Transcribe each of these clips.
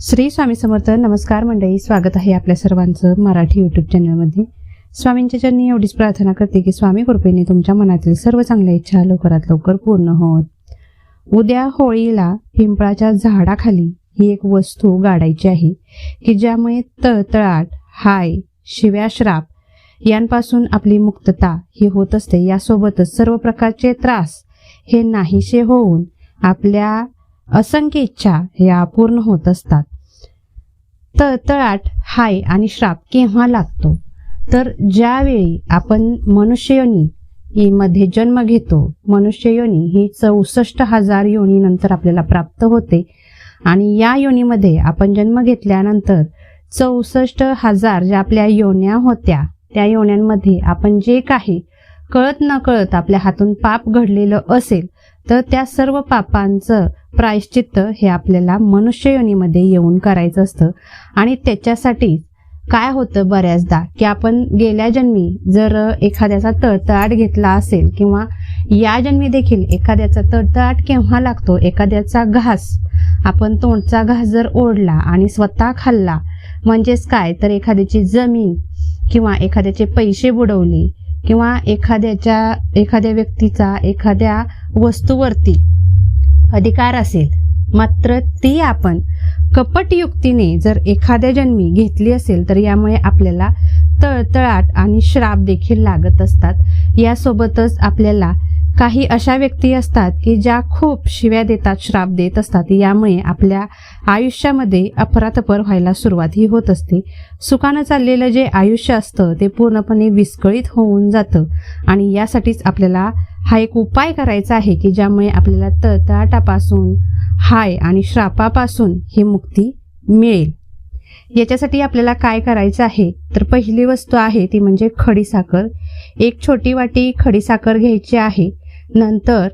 श्री स्वामी समर्थ नमस्कार मंडळी. स्वागत आहे आपल्या सर्वांचं मराठी यूट्यूब चॅनलमध्ये स्वामींच्या चरणी एवढीच प्रार्थना करते की स्वामी कृपेने तुमच्या मनातील सर्व चांगल्या इच्छा लवकरात लवकर पूर्ण होत. उद्या होळीला पिंपळाच्या झाडाखाली ही एक वस्तू गाडायची आहे की ज्यामुळे तळतळाट हाय शिव्या श्राप यांपासून आपली मुक्तता ही होत असते. यासोबतच सर्व प्रकारचे त्रास हे नाहीसे होऊन आपल्या असंख्य इच्छा या पूर्ण होत असतात. तळतळाट हाय आणि श्राप केव्हा लागतो? तर ज्यावेळी आपण मनुष्ययोनी मध्ये जन्म घेतो मनुष्ययोनी ही चौसष्ट हजार योनीनंतर आपल्याला प्राप्त होते आणि या योनीमध्ये आपण जन्म घेतल्यानंतर चौसष्ट हजार ज्या आपल्या योन्या होत्या त्या योन्यांमध्ये आपण जे काही कळत न कळत आपल्या हातून पाप घडलेलं असेल तर त्या सर्व पापांचं प्रायश्चित्त हे आपल्याला मनुष्य योनीमध्ये येऊन करायचं असतं. आणि त्याच्यासाठी काय होतं बऱ्याचदा की आपण गेल्या जन्मी जर एखाद्याचा तळतळाट घेतला असेल किंवा या जन्मी देखील एखाद्याचा तळतळाट केव्हा लागतो? एखाद्याचा घास. आपण तोंडचा घास जर ओढला आणि स्वतः खाल्ला म्हणजेच काय? तर एखाद्याची जमीन किंवा एखाद्याचे पैसे बुडवले किंवा एखाद्याच्या एखाद्या व्यक्तीचा एखाद्या वस्तूवरती अधिकार असेल मात्र ती आपण कपटयुक्तीने जर एखाद्या जन्मी घेतली असेल तर यामुळे आपल्याला तळतळाट आणि श्राप देखील लागत असतात. यासोबतच आपल्याला काही अशा व्यक्ती असतात की ज्या खूप शिव्या देतात श्राप देत असतात. यामुळे आपल्या आयुष्यामध्ये अफरातफर व्हायला सुरुवात ही होत असते. सुखानं चाललेलं जे आयुष्य असतं ते पूर्णपणे विस्कळीत होऊन जातं. आणि यासाठीच आपल्याला हा एक उपाय करायचा आहे की ज्यामुळे आपल्याला तळतळाटापासून हाय आणि श्रापापासून ही मुक्ती मिळेल. याच्यासाठी आपल्याला काय करायचं आहे? तर पहिली वस्तू आहे ती म्हणजे खडीसाखर एक छोटी वाटी खडीसाखर घ्यायची आहे. नंतर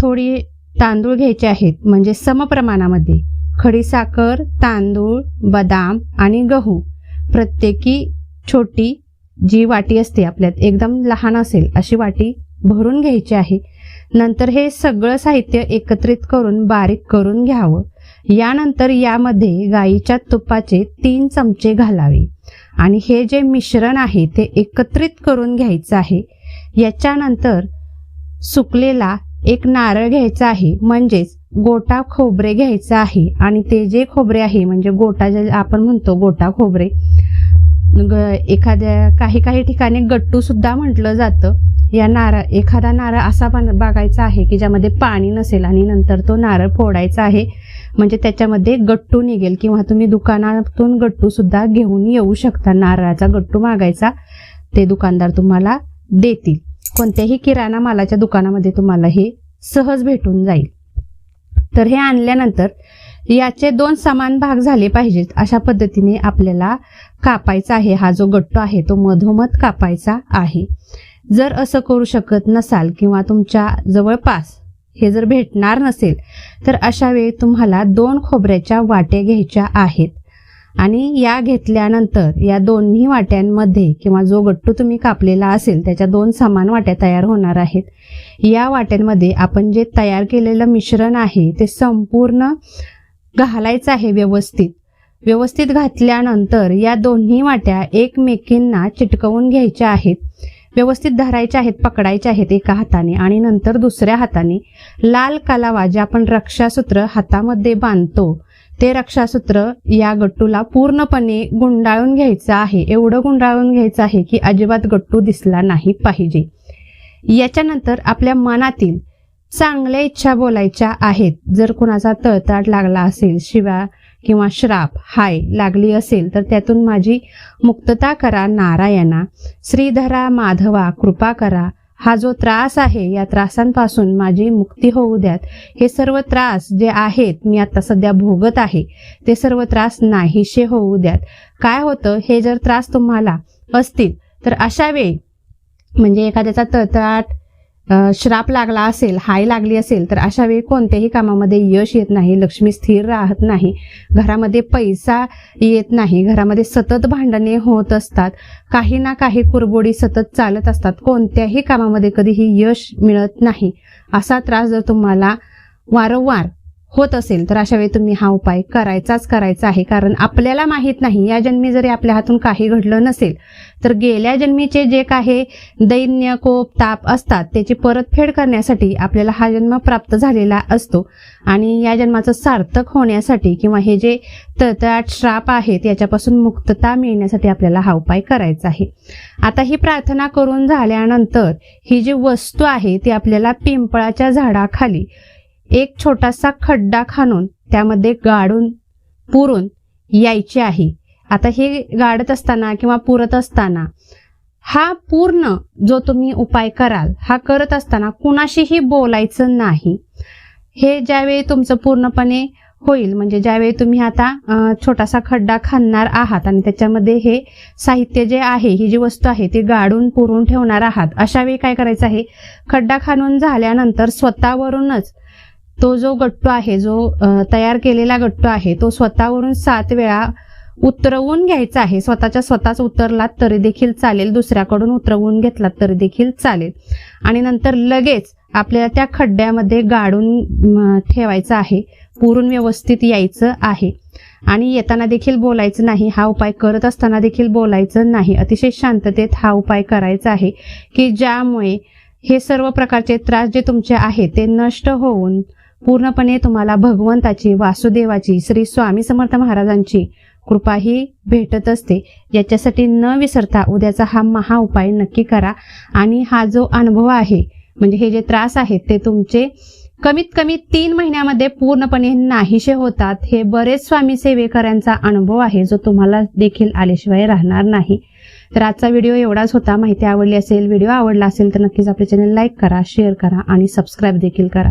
थोडी तांदूळ घ्यायचे आहेत म्हणजे समप्रमाणामध्ये. खडीसाखर तांदूळ बदाम आणि गहू. प्रत्येकी छोटी जी वाटी असते आपल्यात एकदम लहान असेल अशी वाटी भरून घ्यायची आहे. नंतर हे सगळं साहित्य एकत्रित करून बारीक करून घ्यावं. यानंतर यामध्ये गाईच्या तुपाचे तीन चमचे घालावे. आणि हे जे मिश्रण आहे ते एकत्रित करून घ्यायचं आहे. याच्यानंतर सुकलेला एक नारळ घ्यायचा आहे म्हणजेच गोटा खोबरे घ्यायचं आहे. आणि ते जे खोबरे आहे म्हणजे गोटा जे आपण म्हणतो गोटा खोबरे ग एखाद्या काही काही ठिकाणी गट्टू सुद्धा म्हटलं जातं. या नारळ एखादा नारळ असा बन बघायचा आहे की ज्यामध्ये पाणी नसेल आणि नंतर तो नारळ फोडायचा आहे म्हणजे त्याच्यामध्ये गट्टू निघेल किंवा तुम्ही दुकानातून गट्टू सुद्धा घेऊन येऊ शकता. नारळाचा गट्टू मागायचा ते दुकानदार तुम्हाला देतील. कोणत्याही किराणा मालाच्या दुकानामध्ये तुम्हाला हे सहज भेटून जाईल. तर हे आणल्यानंतर याचे दोन समान भाग झाले पाहिजेत. अशा पद्धतीने आपल्याला कापायचा आहे. हा जो गट्टो आहे तो मधोमध कापायचा आहे. जर असं करू शकत नसाल किंवा तुमच्या जवळपास हे जर भेटणार नसेल तर अशा वेळी तुम्हाला दोन खोबऱ्याच्या वाट्या घ्यायच्या आहेत. आणि या घेतल्यानंतर या दोन्ही वाट्यांमध्ये किंवा जो गट्टू तुम्ही कापलेला असेल त्याच्या दोन समान वाट्या तयार होणार आहेत. या वाट्यांमध्ये आपण जे तयार केलेलं मिश्रण आहे ते संपूर्ण घालायचं आहे व्यवस्थित. व्यवस्थित घातल्यानंतर या दोन्ही वाट्या एकमेकींना चिटकवून घ्यायच्या आहेत. व्यवस्थित धरायच्या आहेत पकडायच्या आहेत एका हाताने आणि नंतर दुसऱ्या हाताने. लाल कलावा जे आपण रक्षासूत्र हातामध्ये बांधतो ते रक्षासूत्र या गट्टूला पूर्णपणे गुंडाळून घ्यायचं आहे. एवढं गुंडाळून घ्यायचं आहे की अजिबात गट्टू दिसला नाही पाहिजे. याच्यानंतर आपल्या मनातील चांगल्या इच्छा बोलायच्या आहेत. जर कुणाचा तळताड लागला असेल शिवा किंवा श्राप हाय लागली असेल तर त्यातून माझी मुक्तता करा नारायणा. श्रीधरा माधवा कृपा करा. हा जो त्रास आहे या त्रासांपासून माझी मुक्ती होऊ द्यात. हे सर्व त्रास जे आहेत मी आता सध्या भोगत आहे ते सर्व त्रास नाहीसे होऊ द्यात. काय होतं हे जर त्रास तुम्हाला असतील तर अशा वेळी म्हणजे एखाद्याचा तळतळाट श्राप लागला असेल हाय लागली असेल तर अशा वेळी कोणत्याही कामामध्ये यश येत नाही लक्ष्मी स्थिर राहत नाही घरामध्ये पैसा येत नाही घरामध्ये सतत भांडणे होत असतात काही ना काही कुरबोडी सतत चालत असतात कोणत्याही कामामध्ये कधीही यश मिळत नाही असा त्रास जर तुम्हाला वारंवार होत असेल तर अशा वेळी तुम्ही हा उपाय करायचाच करायचा आहे. कारण आपल्याला माहीत नाही या जन्मी जरी आपल्या हातून काही घडलं नसेल तर गेल्या जन्मीचे जे काही दैन्य कोप ताप असतात त्याची परतफेड करण्यासाठी आपल्याला हा जन्म प्राप्त झालेला असतो. आणि या जन्माचं सार्थक होण्यासाठी किंवा हे जे तळतळाट श्राप आहेत याच्यापासून मुक्तता मिळण्यासाठी आपल्याला हा उपाय करायचा आहे. आता ही प्रार्थना करून झाल्यानंतर ही जी वस्तू आहे ती आपल्याला पिंपळाच्या झाडाखाली एक छोटासा खड्डा खाणून त्यामध्ये गाडून पुरून यायचे आहे. आता हे गाडत असताना किंवा पुरत असताना हा पूर्ण जो तुम्ही उपाय कराल हा करत असताना कुणाशीही बोलायचं नाही. हे ज्यावेळी तुमचं पूर्णपणे होईल म्हणजे ज्यावेळी तुम्ही आता छोटासा खड्डा खाणार आहात आणि त्याच्यामध्ये हे साहित्य जे आहे ही जी वस्तू आहे ती गाडून पुरून ठेवणार आहात अशा वेळी काय करायचं आहे? खड्डा खाणून झाल्यानंतर स्वतःवरूनच तो जो गट्टू आहे जो तयार केलेला गट्टू आहे तो स्वतःवरून सात वेळा उतरवून घ्यायचा आहे. स्वतःच्या स्वतःच उतरलात तरी देखील चालेल. दुसऱ्याकडून उतरवून घेतलात तरी देखील चालेल. आणि नंतर लगेच आपल्याला त्या खड्ड्यामध्ये गाडून ठेवायचं आहे. पुरून व्यवस्थित यायचं आहे. आणि येताना देखील बोलायचं नाही. हा उपाय करत असताना देखील बोलायचं नाही. अतिशय शांततेत हा उपाय करायचा आहे की ज्यामुळे हे सर्व प्रकारचे त्रास जे तुमचे आहेत ते नष्ट होऊन पूर्णपणे तुम्हाला भगवंताची वासुदेवाची श्री स्वामी समर्थ महाराजांची कृपा ही भेटत असते. याच्यासाठी न विसरता उद्याचा हा महा उपाय नक्की करा. आणि हा जो अनुभव आहे म्हणजे हे जे त्रास आहेत ते तुमचे कमीत कमी तीन महिन्यामध्ये पूर्णपणे नाहीसे होतात. हे बरेच स्वामी सेवेकरांचा अनुभव आहे जो तुम्हाला देखील आल्याशिवाय राहणार नाही. तर आजचा व्हिडिओ एवढाच होता. माहिती आवडली असेल व्हिडिओ आवडला असेल तर नक्कीच आपले चॅनल लाईक करा शेअर करा आणि सबस्क्राईब देखील करा.